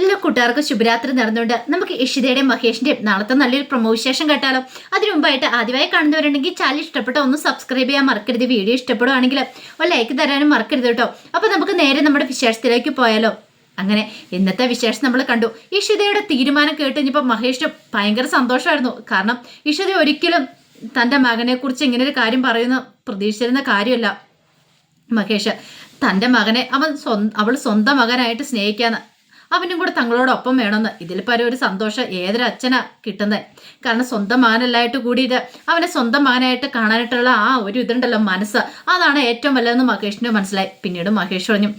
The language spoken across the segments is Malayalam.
എല്ലാ കൂട്ടുകാർക്ക് ശുഭരാത്രി നടന്നുകൊണ്ട് നമുക്ക് ഇഷിതയുടെയും മഹേഷിന്റെയും നാളത്തെ നല്ലൊരു പ്രൊമോ വിശേഷം കേട്ടാലോ? അതിനു മുമ്പായിട്ട് ആദ്യമായി കാണുന്നവരുണ്ടെങ്കിൽ ചാനൽ ഇഷ്ടപ്പെട്ടോ ഒന്ന് സബ്സ്ക്രൈബ് ചെയ്യാൻ മറക്കരുത്. വീഡിയോ ഇഷ്ടപ്പെടുവാണെങ്കിൽ ഒരു ലൈക്ക് തരാനും മറക്കരുത് കേട്ടോ. അപ്പൊ നമുക്ക് നേരെ നമ്മുടെ വിശേഷത്തിലേക്ക് പോയാലോ? അങ്ങനെ ഇന്നത്തെ വിശേഷം നമ്മൾ കണ്ടു. ഇഷിതയുടെ തീരുമാനം കേട്ട് കഴിഞ്ഞപ്പോൾ മഹേഷിന് ഭയങ്കര സന്തോഷമായിരുന്നു. കാരണം ഇഷിത ഒരിക്കലും തന്റെ മകനെ കുറിച്ച് ഇങ്ങനെ ഒരു കാര്യം പറയുന്ന പ്രതീക്ഷിച്ചിരുന്ന കാര്യമല്ല. മഹേഷ് തന്റെ മകനെ അവൻ സ്വന്തം അവൾ സ്വന്തം മകനായിട്ട് സ്നേഹിക്കാന്ന് അവനും കൂടെ തങ്ങളോടൊപ്പം വേണമെന്ന്. ഇതിൽ പരം ഒരു സന്തോഷം ഏതൊരു അച്ഛനാ കിട്ടുന്നത് കാരണം സ്വന്തം മകനല്ലായിട്ട് കൂടിയിട്ട് അവനെ സ്വന്തം മകനായിട്ട് കാണാനായിട്ടുള്ള ആ ഒരു ഇതുണ്ടല്ലോ മനസ്സ്. അതാണ് ഏറ്റവും വലുതെന്ന് മഹേഷിന് മനസ്സിലായി. പിന്നീട് മഹേഷ് പറഞ്ഞു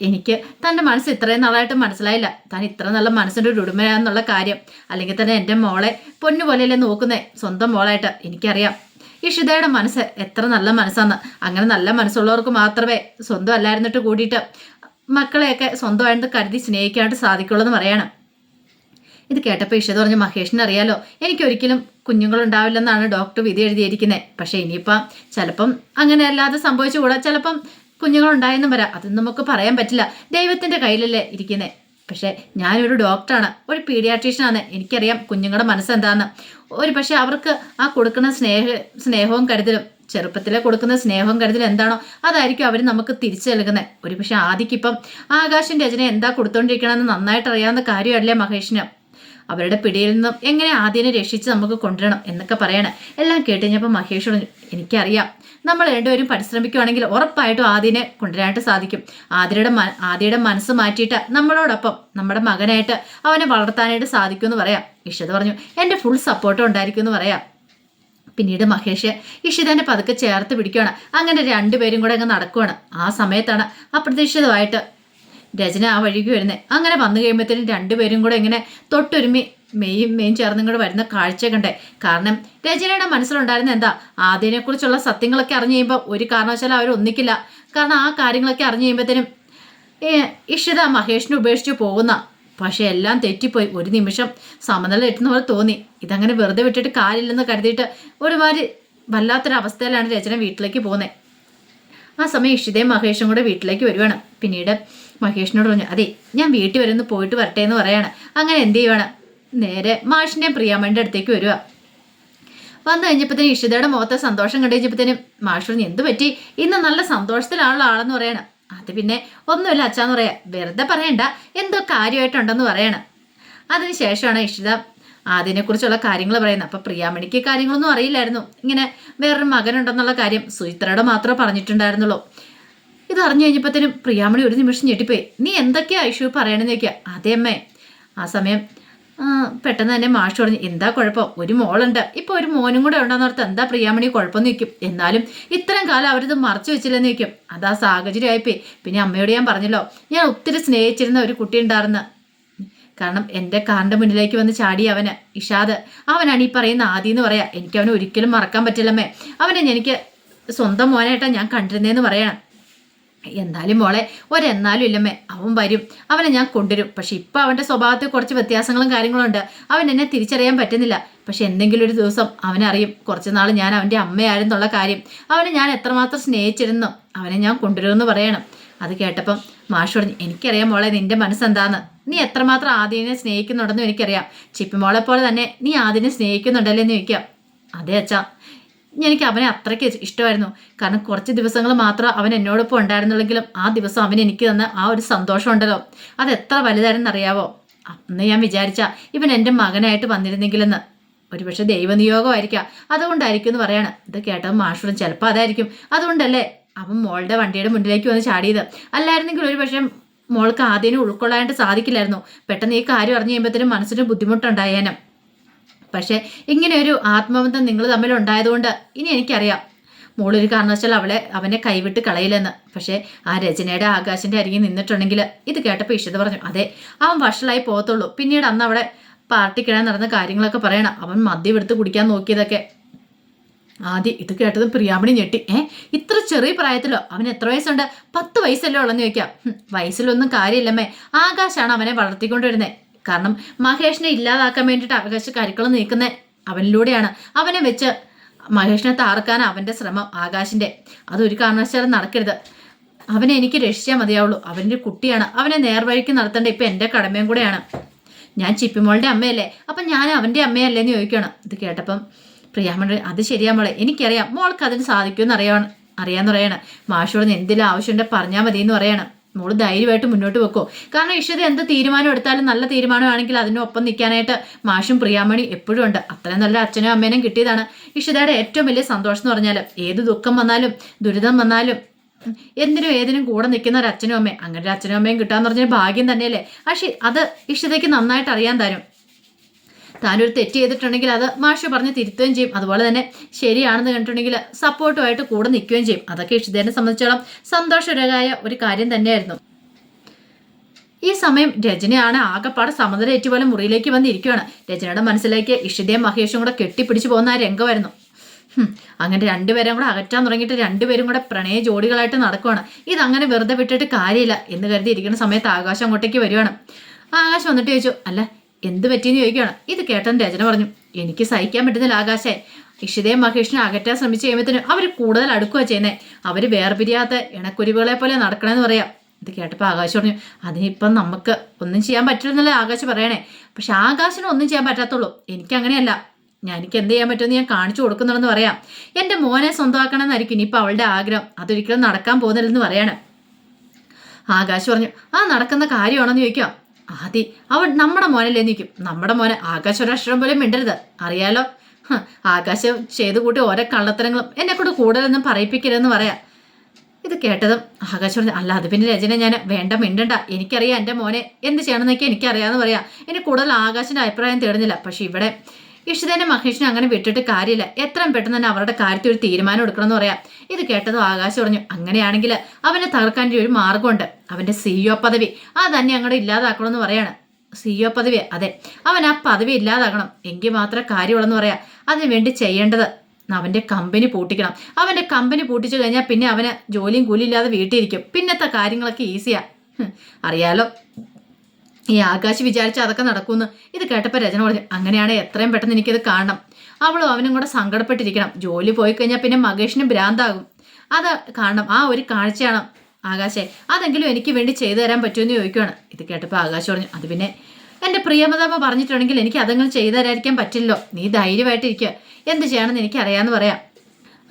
എനിക്ക് തന്റെ മനസ്സ് ഇത്രയും നാളായിട്ട് മനസ്സിലായില്ല. താൻ ഇത്ര നല്ല മനസ്സിന്റെ ഒരു ഉടുമയാണെന്നുള്ള കാര്യം. അല്ലെങ്കിൽ തന്നെ എന്റെ മോളെ പൊന്നുപോലെയല്ലേ നോക്കുന്നേ? സ്വന്തം മോളായിട്ട് എനിക്കറിയാം. ഇഷിതയുടെ മനസ്സ് എത്ര നല്ല മനസ്സാണ് അങ്ങനെ നല്ല മനസ്സുള്ളവർക്ക് മാത്രമേ സ്വന്തം അല്ലായിരുന്നിട്ട് കൂടിയിട്ട് മക്കളെയൊക്കെ സ്വന്തമായിട്ട് കരുതി സ്നേഹിക്കാനായിട്ട് സാധിക്കുള്ളൂ എന്ന് പറയണം. ഇത് കേട്ടപ്പോൾ ഇഷിത പറഞ്ഞു മഹേഷിന് അറിയാലോ എനിക്കൊരിക്കലും കുഞ്ഞുങ്ങളുണ്ടാവില്ലെന്നാണ് ഡോക്ടർ വിധി എഴുതിയിരിക്കുന്നത് പക്ഷേ ഇനിയിപ്പം ചിലപ്പം അങ്ങനെ അല്ലാതെ സംഭവിച്ചുകൂടാ. ചിലപ്പം കുഞ്ഞുങ്ങളുണ്ടായെന്നും വരാം. അതൊന്നും നമുക്ക് പറയാൻ പറ്റില്ല. ദൈവത്തിന്റെ കയ്യിലല്ലേ ഇരിക്കുന്നത് പക്ഷേ ഞാനൊരു ഡോക്ടറാണ് ഒരു പീഡിയാട്രീഷ്യനാണ് എനിക്കറിയാം കുഞ്ഞുങ്ങളുടെ മനസ്സെന്താണെന്ന് ഒരു പക്ഷേ അവർക്ക് ആ കൊടുക്കുന്ന സ്നേഹ സ്നേഹവും കരുതലും ചെറുപ്പത്തിലെ കൊടുക്കുന്ന സ്നേഹം കരുതൽ എന്താണോ അതായിരിക്കും അവർ നമുക്ക് തിരിച്ചു നൽകുന്നത് ഒരു പക്ഷേ ആദിക്കിപ്പം ആകാശം രചന എന്താ കൊടുത്തോണ്ടിരിക്കണമെന്ന് നന്നായിട്ട് അറിയാവുന്ന കാര്യമല്ലേ മഹേഷിന്? അവരുടെ പിടിയിൽ നിന്നും എങ്ങനെ ആദ്യനെ രക്ഷിച്ച് നമുക്ക് കൊണ്ടുവരണം എന്നൊക്കെ പറയണം. എല്ലാം കേട്ടുകഴിഞ്ഞപ്പോൾ മഹേഷ് എനിക്കറിയാം. നമ്മൾ രണ്ടുപേരും പരിശ്രമിക്കുകയാണെങ്കിൽ ഉറപ്പായിട്ടും ആദ്യനെ കൊണ്ടുവരാനായിട്ട് സാധിക്കും. ആദ്യയുടെ ആദ്യയുടെ മനസ്സ് മാറ്റിയിട്ട് നമ്മളോടൊപ്പം നമ്മുടെ മകനായിട്ട് അവനെ വളർത്താനായിട്ട് സാധിക്കുമെന്ന് പറയാം. ഇഷത് പറഞ്ഞു എന്റെ ഫുൾ സപ്പോർട്ട് ഉണ്ടായിരിക്കും എന്ന് പറയാം. പിന്നീട് മഹേഷ് ഇഷിതനെ പതുക്കെ ചേർത്ത് പിടിക്കുകയാണ് അങ്ങനെ രണ്ടുപേരും കൂടെ അങ്ങ് നടക്കുകയാണ് ആ സമയത്താണ് അപ്രതീക്ഷിതമായിട്ട് രചന ആ വഴിക്ക് വരുന്നത് അങ്ങനെ വന്നു കഴിയുമ്പോഴത്തേനും രണ്ടുപേരും കൂടെ ഇങ്ങനെ തൊട്ടൊരുമി മെയ്യും മെയ്യും ചേർന്നും കൂടെ വരുന്ന കാഴ്ച കണ്ടേ. കാരണം രചനയുടെ മനസ്സിലുണ്ടായിരുന്ന എന്താ? ആദ്യനെക്കുറിച്ചുള്ള സത്യങ്ങളൊക്കെ അറിഞ്ഞു കഴിയുമ്പോൾ ഒരു കാരണവശാലും അവർ ഒന്നിക്കില്ല. കാരണം ആ കാര്യങ്ങളൊക്കെ അറിഞ്ഞു കഴിയുമ്പോഴത്തേനും ഇഷിത മഹേഷിനെ ഉപേക്ഷിച്ച് പോകുന്ന പക്ഷെ എല്ലാം തെറ്റിപ്പോയി. ഒരു നിമിഷം സമനില എട്ടുന്ന പോലെ തോന്നി. ഇതങ്ങനെ വെറുതെ വിട്ടിട്ട് കാര്യമില്ലെന്ന് കരുതിയിട്ട് ഒരുമാതിരി വല്ലാത്തൊരവസ്ഥയിലാണ് രചന വീട്ടിലേക്ക് പോകുന്നത് ആ സമയം ഇഷിതയും മഹേഷും കൂടെ വീട്ടിലേക്ക് വരുവാണ്. പിന്നീട് മഹേഷിനോട് പറഞ്ഞു അതെ ഞാൻ വീട്ടിൽ വരുന്ന പോയിട്ട് വരട്ടെ എന്ന് പറയാണ്. അങ്ങനെ എന്ത് ചെയ്യുവാണ്? നേരെ മാഷിന്റെയും പ്രിയാമ്മേന്റെ അടുത്തേക്ക് വരിക വന്നു കഴിഞ്ഞപ്പോഴത്തേനും ഇഷിതയുടെ മുഖത്തെ സന്തോഷം കണ്ടു കഴിഞ്ഞപ്പോഴത്തേനും മാഷ് പറഞ്ഞു എന്ത് പറ്റി? ഇന്ന് നല്ല സന്തോഷത്തിലാണുള്ള ആളെന്ന് പറയണം. അത് പിന്നെ ഒന്നുമില്ല അച്ഛാന്ന് പറയാ. വെറുതെ പറയണ്ട. എന്തോ കാര്യമായിട്ടുണ്ടെന്ന് പറയണം. അതിനുശേഷമാണ് ഇഷിത അതിനെക്കുറിച്ചുള്ള കാര്യങ്ങൾ പറയുന്നത്. അപ്പം പ്രിയാമണിക്ക് കാര്യങ്ങളൊന്നും അറിയില്ലായിരുന്നു. ഇങ്ങനെ വേറൊരു മകനുണ്ടെന്നുള്ള കാര്യം സുചിത്രയുടെ മാത്രമേ പറഞ്ഞിട്ടുണ്ടായിരുന്നുള്ളൂ. ഇത് അറിഞ്ഞു കഴിഞ്ഞപ്പോഴത്തേനും പ്രിയാമണി ഒരു നിമിഷം ഞെട്ടിപ്പോയി. നീ എന്തൊക്കെയാ ഐഷു പറയണമെന്ന് ചോദിക്കുക? അതേ അമ്മേ. ആ സമയം പെട്ടെന്ന് തന്നെ മാഷ് പറഞ്ഞു എന്താ കുഴപ്പം? ഒരു മോളുണ്ട്. ഇപ്പൊ ഒരു മോനും കൂടെ ഉണ്ടെന്നോർത്ത് എന്താ പ്രിയാമണി കുഴപ്പമെന്ന് നിൽക്കും എന്നാലും ഇത്രയും കാലം അവരിത് മറച്ചു വെച്ചില്ലെന്ന് നിൽക്കും അതാ സാഹചര്യമായിപ്പോയി. പിന്നെ അമ്മയോട് ഞാൻ പറഞ്ഞല്ലോ ഞാൻ ഒത്തിരി സ്നേഹിച്ചിരുന്ന ഒരു കുട്ടി ഉണ്ടായിരുന്നു. കാരണം എന്റെ കാറിന്റെ മുന്നിലേക്ക് വന്ന് ചാടി അവന് ഇഷാദ്. അവനാണ് ഈ പറയുന്ന ആദി എന്ന് പറയാം. എനിക്ക് അവനെ ഒരിക്കലും മറക്കാൻ പറ്റില്ലമ്മേ. അവനെ എനിക്ക് സ്വന്തം മോനായിട്ടാണ് ഞാൻ കണ്ടിരുന്നതെന്ന് പറയണം. എന്നാലും മോളെ ഒരെന്നാലും ഇല്ലമ്മേ അവൻ വരും. അവനെ ഞാൻ കൊണ്ടുവരും. പക്ഷെ ഇപ്പം അവന്റെ സ്വഭാവത്തിൽ കുറച്ച് വ്യത്യാസങ്ങളും കാര്യങ്ങളും ഉണ്ട്. അവൻ എന്നെ തിരിച്ചറിയാൻ പറ്റുന്നില്ല. പക്ഷെ എന്തെങ്കിലും ഒരു ദിവസം അവനറിയും കുറച്ച് നാൾ ഞാൻ അവന്റെ അമ്മയായിരുന്നുള്ള കാര്യം. അവനെ ഞാൻ എത്രമാത്രം സ്നേഹിച്ചിരുന്നു അവനെ ഞാൻ കൊണ്ടുവരുമെന്ന് പറയണം. അത് കേട്ടപ്പം മാഷ് പറഞ്ഞു എനിക്കറിയാം മോളെ നിന്റെ മനസ്സെന്താന്ന്. നീ എത്രമാത്രം ആദ്യനെ സ്നേഹിക്കുന്നുണ്ടെന്നും എനിക്കറിയാം. ചിപ്പിമോളെ പോലെ തന്നെ നീ ആദ്യനെ സ്നേഹിക്കുന്നുണ്ടല്ലേ എന്ന് ചോദിക്കാം. അതെ അച്ഛാ. എനിക്ക് അവനെ അത്രയ്ക്ക് ഇഷ്ടമായിരുന്നു. കാരണം കുറച്ച് ദിവസങ്ങൾ മാത്രം അവൻ എന്നോടൊപ്പം ഉണ്ടായിരുന്നുള്ളെങ്കിലും ആ ദിവസം അവൻ എനിക്ക് തന്ന ആ ഒരു സന്തോഷം ഉണ്ടല്ലോ. അത് എത്ര വലുതായിരുന്നു അറിയാവോ അന്ന് ഞാൻ വിചാരിച്ച ഇവൻ എന്റെ മകനായിട്ട് വന്നിരുന്നെങ്കിലെന്ന്. ഒരുപക്ഷെ ദൈവനിയോഗമായിരിക്കാം. അതുകൊണ്ടായിരിക്കും എന്ന് പറയാണ്. ഇത് കേട്ടത് മാഷുറും ചിലപ്പോൾ അതായിരിക്കും. അതുകൊണ്ടല്ലേ അവൻ മോളുടെ വണ്ടിയുടെ മുന്നിലേക്ക് വന്ന് ചാടിയത്. അല്ലായിരുന്നെങ്കിൽ ഒരു പക്ഷേ മോൾക്ക് ആദ്യം ഉൾക്കൊള്ളാനായിട്ട് സാധിക്കില്ലായിരുന്നു. പെട്ടെന്ന് ഈ കാര്യം അറിഞ്ഞു കഴിയുമ്പോഴത്തേനും മനസ്സിന് ബുദ്ധിമുട്ടുണ്ടായേനും. പക്ഷേ ഇങ്ങനെ ഒരു ആത്മബന്ധം നിങ്ങൾ തമ്മിൽ ഉണ്ടായതുകൊണ്ട് ഇനി എനിക്കറിയാം. മോളൊരു കാരണവശാൽ അവളെ അവനെ കൈവിട്ട് കളയില്ലെന്ന്. പക്ഷേ ആ രചനയുടെ ആകാശിന്റെ അരികിൽ നിന്നിട്ടുണ്ടെങ്കിൽ ഇത് കേട്ടപ്പോൾ ഇഷ്ടത പറഞ്ഞു അതെ അവൻ വഷളായി പോകത്തുള്ളൂ. പിന്നീട് അന്ന് അവിടെ പാർട്ടിക്കിടാൻ നടന്ന കാര്യങ്ങളൊക്കെ പറയണം. അവൻ മദ്യം എടുത്ത് കുടിക്കാൻ നോക്കിയതൊക്കെ. ആദ്യം ഇത് കേട്ടതും പ്രിയാമണി ഞെട്ടി. ഏ ഇത്ര ചെറിയ പ്രായത്തിലോ? അവൻ എത്ര വയസ്സുണ്ട്? പത്ത് വയസ്സല്ലേ ഉള്ളെന്ന് ചോദിക്കാം. വയസ്സിലൊന്നും കാര്യമില്ലമ്മേ. ആകാശാണ് അവനെ വളർത്തിക്കൊണ്ടിരുന്നത് കാരണം മഹേഷിനെ ഇല്ലാതാക്കാൻ വേണ്ടിയിട്ട് അവകാശ കരുക്കൾ നീക്കുന്ന അവനിലൂടെയാണ്. അവനെ വെച്ച് മഹേഷിനെ താർക്കാൻ അവന്റെ ശ്രമം ആകാശിന്റെ അതൊരു കാരണവശാലും നടക്കരുത്. അവനെ എനിക്ക് രക്ഷിച്ചാൽ മതിയാവുള്ളൂ. അവന്റെ കുട്ടിയാണ്. അവനെ നേർവഴിക്ക് നടത്തേണ്ട ഇപ്പം എന്റെ കടമയും കൂടെയാണ്. ഞാൻ ചിപ്പിമോളുടെ അമ്മയല്ലേ? അപ്പം ഞാൻ അവന്റെ അമ്മയല്ലേ എന്ന് ഇത് കേട്ടപ്പം പ്രിയാമണി അത് ശരിയാ മോളെ. എനിക്കറിയാം. മോൾക്ക് അതിന് സാധിക്കുമെന്ന് അറിയാൻ അറിയാമെന്ന് പറയണം. മാഷോട് എന്തെങ്കിലും ആവശ്യമുണ്ടെങ്കിൽ പറഞ്ഞാൽ മതി എന്ന് പറയണം. മോൾ ധൈര്യമായിട്ട് മുന്നോട്ട് വെക്കോ. കാരണം ഇഷത എന്ത് തീരുമാനം എടുത്താലും നല്ല തീരുമാനമാണെങ്കിൽ അതിനൊപ്പം നിൽക്കാനായിട്ട് മാഷും പ്രിയാമണി എപ്പോഴും ഉണ്ട്. അത്രയും നല്ല അച്ഛനും അമ്മേനും കിട്ടിയതാണ്. ഇഷതയുടെ ഏറ്റവും വലിയ സന്തോഷം എന്ന് പറഞ്ഞാൽ ഏത് ദുഃഖം വന്നാലും ദുരിതം വന്നാലും എന്തിനും ഏതിനും കൂടെ നിൽക്കുന്ന ഒരു അച്ഛനും അമ്മയും. അങ്ങനെ ഒരു അച്ഛനും അമ്മയും കിട്ടാന്ന് പറഞ്ഞാൽ ഭാഗ്യം തന്നെയല്ലേ? പക്ഷേ അത് ഇഷിതയ്ക്ക് നന്നായിട്ട് അറിയാൻ തരും. താനൊരു തെറ്റ് ചെയ്തിട്ടുണ്ടെങ്കിൽ അത് മാഷ് പറഞ്ഞ് തിരുത്തുകയും ചെയ്യും. അതുപോലെ തന്നെ ശരിയാണെന്ന് കണ്ടിട്ടുണ്ടെങ്കിൽ സപ്പോർട്ടുമായിട്ട് കൂടെ നിൽക്കുകയും ചെയ്യും. അതൊക്കെ ഇഷിതേനെ സംബന്ധിച്ചോളം സന്തോഷകരമായ ഒരു കാര്യം തന്നെയായിരുന്നു. ഈ സമയം രചനയാണ് ആകെപ്പാടെ സമനിലേറ്റ് പോലെ മുറിയിലേക്ക് വന്നിരിക്കുകയാണ്. രചനയുടെ മനസ്സിലേക്ക് ഇഷിതയും മഹേഷും കൂടെ കെട്ടിപ്പിടിച്ചു പോകുന്ന ആ രംഗമായിരുന്നു. അങ്ങനെ രണ്ടുപേരും കൂടെ അകറ്റാൻ തുടങ്ങിയിട്ട് രണ്ടുപേരും കൂടെ പ്രണയ ജോഡികളായിട്ട് നടക്കുവാണ്. ഇതങ്ങനെ വെറുതെ വിട്ടിട്ട് കാര്യമില്ല എന്ന് കരുതി ഇരിക്കുന്ന സമയത്ത് ആകാശം അങ്ങോട്ടേക്ക് വരുവാണ്. ആകാശം വന്നിട്ട് ചോദിച്ചു അല്ല എന്ത് പറ്റിയെന്ന് ചോദിക്കുകയാണ്. ഇത് കേട്ടൻ രചന പറഞ്ഞു. എനിക്ക് സഹിക്കാൻ പറ്റുന്നില്ല ആകാശേ. ഇഷിതയും മഹേഷിനെ അകറ്റാൻ ശ്രമിച്ചു കഴിയുമ്പോഴത്തേനും അവർ കൂടുതൽ അടുക്കുക ചെയ്യുന്നത് അവർ വേർപിരിയാത്ത ഇണക്കുരുവികളെ പോലെ നടക്കണമെന്ന് പറയാം. ഇത് കേട്ടപ്പോൾ ആകാശ് പറഞ്ഞു അതിനിപ്പം നമുക്ക് ഒന്നും ചെയ്യാൻ പറ്റില്ലെന്നല്ലേ ആകാശ് പറയണേ. പക്ഷെ ആകാശിന് ഒന്നും ചെയ്യാൻ പറ്റാത്തുള്ളൂ. എനിക്കങ്ങനെയല്ല. ഞാൻ എനിക്ക് എന്ത് ചെയ്യാൻ പറ്റുമെന്ന് ഞാൻ കാണിച്ചു കൊടുക്കുന്നുണ്ടെന്ന് പറയാം. എന്റെ മോനെ സ്വന്തമാക്കണമെന്നായിരിക്കും ഇനിയിപ്പോൾ അവളുടെ ആഗ്രഹം. അതൊരിക്കലും നടക്കാൻ പോകുന്നില്ലെന്ന് പറയാണ്. ആകാശ് പറഞ്ഞു ആ നടക്കുന്ന കാര്യമാണെന്ന് ചോദിക്കാം. ആദി അവൻ നമ്മുടെ മോനല്ലേ നിൽക്കും. നമ്മുടെ മോനെ ആകാശൊരക്ഷരം പോലും മിണ്ടരുത്. അറിയാലോ? ആകാശം ചെയ്തു കൂട്ടി ഓരോ കള്ളത്തരങ്ങളും എന്നെ കൂടെ കൂടുതലൊന്നും പറയിപ്പിക്കരുതെന്ന് പറയാം. ഇത് കേട്ടതും ആകാശ പറഞ്ഞു അല്ല അത് പിന്നെ രചന ഞാൻ വേണ്ട മിണ്ടണ്ട. എനിക്കറിയാം എന്റെ മോനെ എന്ത് ചെയ്യണമെന്നൊക്കെ എനിക്കറിയാമെന്ന് പറയാം. ഇനി കൂടുതൽ ആകാശിന്റെ അഭിപ്രായം തേടുന്നില്ല. പക്ഷേ ഇവിടെ ഇഷിതേനെ മഹേഷിനെ അങ്ങനെ വിട്ടിട്ട് കാര്യമില്ല. എത്രയും പെട്ടെന്ന് തന്നെ അവരുടെ കാര്യത്തിൽ ഒരു തീരുമാനം എടുക്കണമെന്ന് പറയാം. ഇത് കേട്ടതും ആകാശം പറഞ്ഞു അങ്ങനെയാണെങ്കിൽ അവനെ തകർക്കാൻ ഒരു മാർഗമുണ്ട്. അവന്റെ സിഇഒ പദവി. ആ തന്നെ അങ്ങോട്ട് ഇല്ലാതാക്കണമെന്ന് പറയാണ്. സിഇഒ പദവി അതെ. അവൻ ആ പദവി ഇല്ലാതാക്കണം എങ്കിൽ മാത്രമേ കാര്യമുള്ളെന്ന് പറയാം. അതിന് വേണ്ടി ചെയ്യേണ്ടത് അവന്റെ കമ്പനി പൂട്ടിക്കണം. അവന്റെ കമ്പനി പൂട്ടിച്ചു കഴിഞ്ഞാൽ പിന്നെ അവന് ജോലിയും കൂലിയില്ലാതെ വീട്ടിലിരിക്കും പിന്നത്തെ കാര്യങ്ങളൊക്കെ ഈസിയാണ് അറിയാലോ? ഈ ആകാശ് വിചാരിച്ച അതൊക്കെ നടക്കുമെന്ന് ഇത് കേട്ടപ്പോൾ രചന പറഞ്ഞു അങ്ങനെയാണെങ്കിൽ എത്രയും പെട്ടെന്ന് എനിക്കത് കാണണം. അവളും അവനും കൂടെ സങ്കടപ്പെട്ടിരിക്കണം. ജോലി പോയി കഴിഞ്ഞാൽ പിന്നെ മകേഷിന് ഭ്രാന്താകും. അത് കാണണം ആ ഒരു കാഴ്ചയാണ് ആകാശെ. അതെങ്കിലും എനിക്ക് വേണ്ടി ചെയ്തു തരാൻ പറ്റുമെന്ന് ചോദിക്കുകയാണ് ഇത് കേട്ടപ്പോൾ ആകാശ് പറഞ്ഞു അത് പിന്നെ എന്റെ പ്രിയമതമ്മ പറഞ്ഞിട്ടുണ്ടെങ്കിൽ എനിക്ക് അതെങ്കിലും ചെയ്തു തരാതിരിക്കാൻ പറ്റില്ലല്ലോ. നീ ധൈര്യമായിട്ടിരിക്കുക എന്ത് ചെയ്യണമെന്ന് എനിക്കറിയാമെന്ന് പറയാം.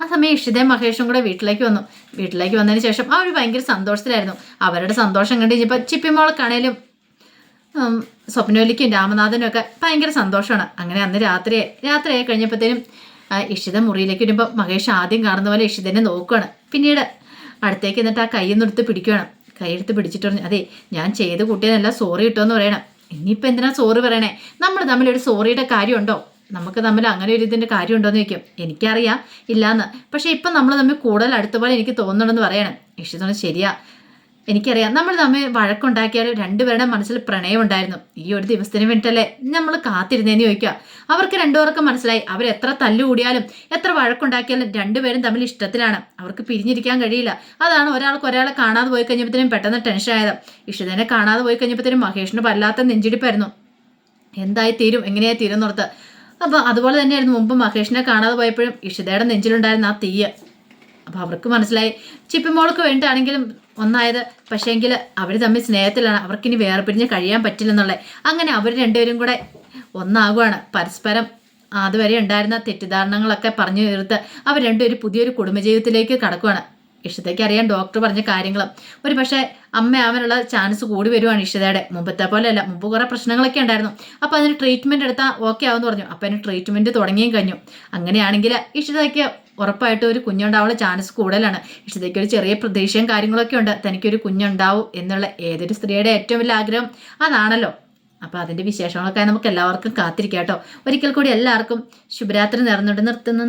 ആ സമയം ഇഷിതയും മഹേഷും കൂടെ വീട്ടിലേക്ക് വന്നു. വീട്ടിലേക്ക് വന്നതിന് ശേഷം അവർ ഭയങ്കര സന്തോഷത്തിലായിരുന്നു. അവരുടെ സന്തോഷം കണ്ട് കഴിഞ്ഞപ്പോൾ ചിപ്പിമോളക്കാണേലും ഉം, സ്വപ്നവലിക്കും രാമനാഥനും ഒക്കെ ഭയങ്കര സന്തോഷമാണ്. അങ്ങനെ അന്ന് രാത്രി രാത്രിയായി കഴിഞ്ഞപ്പോഴത്തേനും ഇഷിത മുറിയിലേക്ക് വരുമ്പോൾ മഹേഷ് ആദ്യം കാണുന്ന പോലെ ഇഷിതനെ നോക്കുകയാണ് പിന്നീട് അടുത്തേക്ക് എന്നിട്ട് ആ കൈയൊന്നെടുത്ത് പിടിക്കുകയാണ് കൈയെടുത്ത് പിടിച്ചിട്ട് പറഞ്ഞു അതെ ഞാൻ ചെയ്ത് കൂട്ടിയതല്ല സോറി കിട്ടുമെന്ന് പറയണം. ഇനിയിപ്പോൾ എന്തിനാ സോറി പറയണേ? നമ്മൾ തമ്മിലൊരു സോറിയുടെ കാര്യമുണ്ടോ? നമുക്ക് തമ്മിൽ അങ്ങനെ ഒരു ഇതിന്റെ കാര്യമുണ്ടോ എന്ന് ചോദിക്കും. എനിക്കറിയാം ഇല്ലാന്ന്. പക്ഷേ ഇപ്പം നമ്മൾ തമ്മിൽ കൂടുതൽ അടുത്ത പോലെ എനിക്ക് തോന്നുന്നുണ്ടെന്ന് പറയണം. ഇഷിതോണ് ശരിയാ എനിക്കറിയാം. നമ്മൾ തമ്മിൽ വഴക്കുണ്ടാക്കിയാൽ രണ്ടുപേരുടെ മനസ്സിൽ പ്രണയം ഉണ്ടായിരുന്നു ഈ ഒരു ദിവസത്തിന് വേണ്ടിയിട്ടല്ലേ നമ്മൾ കാത്തിരുന്നേന്ന് ചോദിക്കുക. അവർക്ക് രണ്ടുപേർക്കും മനസ്സിലായി. അവർ എത്ര തല്ലുകൂടിയാലും എത്ര വഴക്കുണ്ടാക്കിയാലും രണ്ടുപേരും തമ്മിൽ ഇഷ്ടത്തിലാണ്. അവർക്ക് പിരിഞ്ഞിരിക്കാൻ കഴിയില്ല. അതാണ് ഒരാൾക്ക് ഒരാളെ കാണാതെ പോയി കഴിഞ്ഞപ്പോഴത്തേനും പെട്ടെന്ന് ടെൻഷൻ ആയത്. ഇഷിതനെ കാണാതെ പോയി കഴിഞ്ഞപ്പോഴത്തേനും മഹേഷിന് വല്ലാത്ത നെഞ്ചിടിപ്പായിരുന്നു. എന്തായി തീരും? എങ്ങനെയായി തീരും എന്നോർത്ത് അപ്പോൾ അതുപോലെ തന്നെയായിരുന്നു മുമ്പ് മഹേഷിനെ കാണാതെ പോയപ്പോഴും ഇഷിതയുടെ നെഞ്ചിലുണ്ടായിരുന്ന ആ തീയ്. അപ്പോൾ അവർക്ക് മനസ്സിലായി. ചിപ്പിമോൾക്ക് വേണ്ടിയാണെങ്കിലും ഒന്നായത് പക്ഷേങ്കിൽ അവർ തമ്മിൽ സ്നേഹത്തിലാണ്. അവർക്കിനി വേറെ പിരിഞ്ഞ് കഴിയാൻ പറ്റില്ലെന്നുള്ളത്. അങ്ങനെ അവർ രണ്ടുപേരും കൂടെ ഒന്നാകുവാണ്. പരസ്പരം അതുവരെ ഉണ്ടായിരുന്ന തെറ്റിദ്ധാരണകളൊക്കെ പറഞ്ഞു തീർത്ത് അവർ രണ്ടുപേരും പുതിയൊരു കുടുംബജീവിതത്തിലേക്ക് കടക്കുവാണ്. ഇഷ്ടത്തേക്ക് അറിയാൻ ഡോക്ടർ പറഞ്ഞ കാര്യങ്ങളും. ഒരു പക്ഷേ അമ്മ അമ്മയാവാനുള്ള ചാൻസ് കൂടി വരുവാണ് ഇഷ്ടതയുടെ മുമ്പത്തെ പോലെയല്ല മുമ്പ് കുറേ പ്രശ്നങ്ങളൊക്കെ ഉണ്ടായിരുന്നു. അപ്പോൾ അതിന് ട്രീറ്റ്മെന്റ് എടുത്താൽ ഓക്കെ ആവുമെന്ന് പറഞ്ഞു. അപ്പോൾ അതിന് ട്രീറ്റ്മെന്റ് തുടങ്ങിയും കഴിഞ്ഞു. അങ്ങനെയാണെങ്കിൽ ഇഷ്ടതയ്ക്ക് ഉറപ്പായിട്ടും ഒരു കുഞ്ഞുണ്ടാവാനുള്ള ചാൻസ് കൂടുതലാണ്. ഇഷ്ടത്തേക്ക് ഒരു ചെറിയ പ്രതീക്ഷയും കാര്യങ്ങളൊക്കെ ഉണ്ട്. തനിക്കൊരു കുഞ്ഞുണ്ടാവും എന്നുള്ള ഏതൊരു സ്ത്രീയുടെ ഏറ്റവും വലിയ ആഗ്രഹം അതാണല്ലോ. അപ്പോൾ അതിന്റെ വിശേഷങ്ങളൊക്കെ നമുക്ക് എല്ലാവർക്കും കാത്തിരിക്കാം കേട്ടോ. ഒരിക്കൽ കൂടി എല്ലാവർക്കും ശുഭരാത്രി നേർന്നുകൊണ്ട് നിർത്തുന്നു.